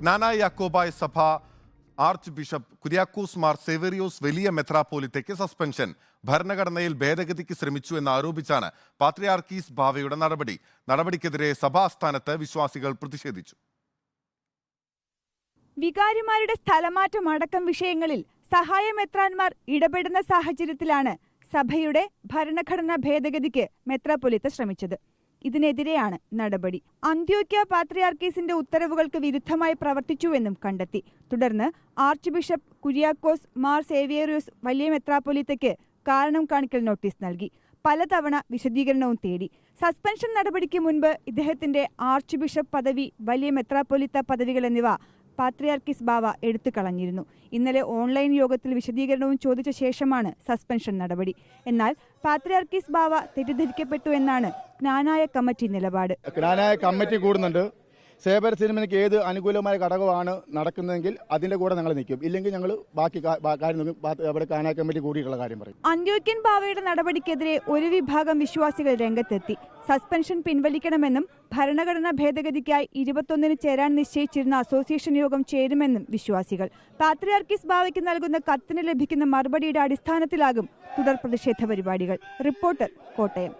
ജ്ഞാനായ യാക്കോബായ സഭ archbishop Kuriakose Mar Severios വലിയ മെത്രാപ്പോലിത്തയ്ക്ക് സസ്പെൻഷൻ ഭരണഘടനയിൽ ഭേദഗതിക്ക് ശ്രമിച്ചു എന്ന് ആരോപിച്ചാണ് പാത്രിയാർക്കീസ് ബാവയുടെ നടപടി. നടപടിക്കെതിരെ സഭാസ്ഥാനത്ത് വിശ്വാസികൾ പ്രതിഷേധിച്ചു. വികാരിമാരുടെ സ്ഥലമാറ്റം അടക്കം വിഷയങ്ങളിൽ സഹായമെത്രാന്മാർ ഇടപെടുന്ന സാഹചര്യത്തിലാണ് സഭയുടെ ഭരണഘടനാ ഭേദഗതിക്ക് മെത്രാപ്പൊലിത്ത ശ്രമിച്ചത്. ഇതിനെതിരെയാണ് നടപടി. അന്ത്യോക്യ പാത്രിയാർക്കീസിന്റെ ഉത്തരവുകൾക്ക് വിരുദ്ധമായി പ്രവർത്തിച്ചുവെന്നും കണ്ടെത്തി. തുടർന്ന് ആർച്ച് ബിഷപ്പ് കുര്യാക്കോസ് മാർ സേവിയറിയോസ് വലിയ മെത്രാപ്പൊലിത്തയ്ക്ക് കാരണം കാണിക്കൽ നോട്ടീസ് നൽകി. പലതവണ വിശദീകരണവും തേടി. സസ്പെൻഷൻ നടപടിക്ക് മുൻപ് ഇദ്ദേഹത്തിന്റെ ആർച്ച് ബിഷപ്പ് പദവി വലിയ മെത്രാപ്പൊലിത്ത പദവികൾ എന്നിവ പാത്രിയാർക്കിസ് ബാവ എടുത്തു കളഞ്ഞിരുന്നു. ഇന്നലെ ഓൺലൈൻ യോഗത്തിൽ വിശദീകരണവും ചോദിച്ച ശേഷമാണ് സസ്പെൻഷൻ നടപടി. എന്നാൽ പാത്രിയാർക്കിസ് ബാവ തെറ്റിദ്ധരിക്കപ്പെട്ടു എന്നാണ് ജ്ഞാനായ കമ്മിറ്റി നിലപാട്. ക്നാനായ കമ്മിറ്റി കൂടുന്നുണ്ട്. സേബർ സിനിമയ്ക്ക് ഏത് അനുകൂലമായ ഘടകമാണ് നടക്കുന്നതെങ്കിൽ അതിന്റെ കൂടെ ഞങ്ങൾ നിൽക്കും. ഇല്ലെങ്കിൽ ഞങ്ങൾ ബാക്കി കാര്യം അവിടെ കാനായ കമ്മിറ്റി കൂടിയിട്ടുള്ള കാര്യം പറയും. അന്ത്യോക്യൻ ബാവയുടെ നടപടിക്കെതിരെ ഒരു വിഭാഗം വിശ്വാസികൾ രംഗത്തെത്തി. സസ്പെൻഷൻ പിൻവലിക്കണമെന്നും ഭരണഘടനാ ഭേദഗതിക്കായി ഇരുപത്തൊന്നിന് ചേരാൻ നിശ്ചയിച്ചിരുന്ന അസോസിയേഷൻ യോഗം ചേരുമെന്നും വിശ്വാസികൾ. പാത്രിയാർക്കിസ് ബാവയ്ക്ക് നൽകുന്ന കത്തിന് ലഭിക്കുന്ന മറുപടിയുടെ അടിസ്ഥാനത്തിലാകും തുടർ പ്രതിഷേധ പരിപാടികൾ. റിപ്പോർട്ടർ കോട്ടയം.